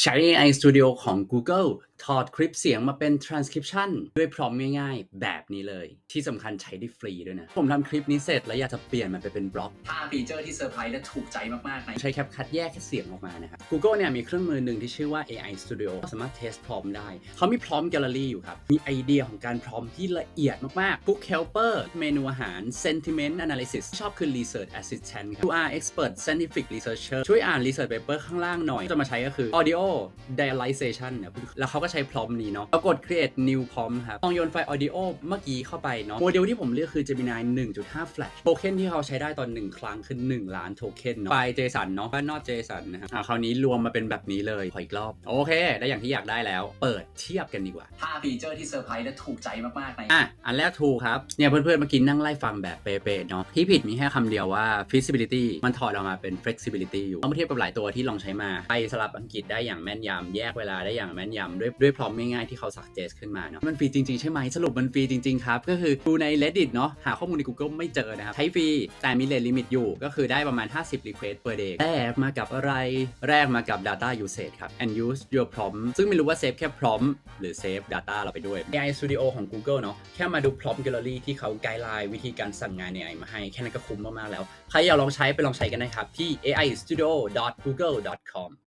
ใช้ AI Studio ของ Google ถอดคลิปเสียงมาเป็น transcription ด้วยพร้อมง่ายๆ แบบนี้เลย ที่สำคัญใช้ได้ฟรีด้วยนะ ผมทำคลิปนี้เสร็จแล้วอยากจะเปลี่ยนมันไปเป็นบล็อกถ้าฟีเจอร์ที่เซอร์ไพรส์และถูกใจมากๆในใช้แคปคัดแยกแค่เสียงออกมานะครับ Google เนี่ยมีเครื่องมือหนึ่งที่ชื่อว่า AI Studio สามารถเทสพร้อมได้ เขามีพร้อมแกลเลอรี่อยู่ครับ มีไอเดียของการพร้อมที่ละเอียดมากๆ Book Helper เมนูอาหาร Sentiment Analysis ชอบคือ Research Assistant ครับ QR Expert Scientific Researcher ช่วยอ่าน Research Paper ข้างล่างหน่อยจะมาใช้ก็คือ Audio Dialization เนี่ยแล้วเขาก็ใช้พร้อมนี้เนาะปรากฏ create new prompt ครับลองโยนไฟล์ audio เมื่อกี้เข้าไปเนาะ โมเดลที่ผมเลือกคือ Gemini 1.5 Flash โทเค็นที่เขาใช้ได้ตอน 1 ครั้งคือ 1 ล้านโทเค็นเนาะ ไฟล์ JSON เนาะก็ not JSON นะครับอ่าคราวนี้รวมมาเป็นแบบนี้เลยขออีกรอบ โอเค ได้อย่างที่อยากได้แล้ว เปิดเทียบกันดีกว่าถ้าฟีเจอร์ที่เซอร์ไพรส์และถูกใจมากๆในอะอันแรกถูกครับ เนี่ยเพื่อนๆเมื่อกี้นั่งไล่ฟังแบบเป๊ะๆเนาะ ที่ผิดมีแค่คำเดียวว่า feasibility มันถอดออกมาเป็น flexibility อยู่เอามาเทียบกับหลายตัวที่ลองใช้มาไปสลับอังกฤษได้อย่างแม่นยำแยกเวลาได้อย่างแม่นยำด้วยด้วยพร้อมง่ายๆที่เขา suggest ขึ้นมาเนาะมันฟรีจริงๆ ใช่ไหมสรุปมันฟรีจริง ๆ ครับ ก็คือดูใน reddit เนาะหาข้อมูลใน Google ไม่เจอนะครับ ใช้ฟรี แต่มี rate limit อยู่ ก็คือได้ประมาณ 50 request per day แรกมากับอะไร แรกมากับ data usage ครับ and use your prompt ซึ่งไม่รู้ว่า save แค่ prompt หรือ save data เราไปด้วย AI Studio ของ Google เนาะแค่มาดู prompt gallery ที่เขาไกด์ไลน์วิธีการสั่งงาน AI มาให้แค่นั้นก็คุ้มมากๆแล้ว ใครอยากลองใช้ไปลองใช้กันนะครับที่ aistudio.google.com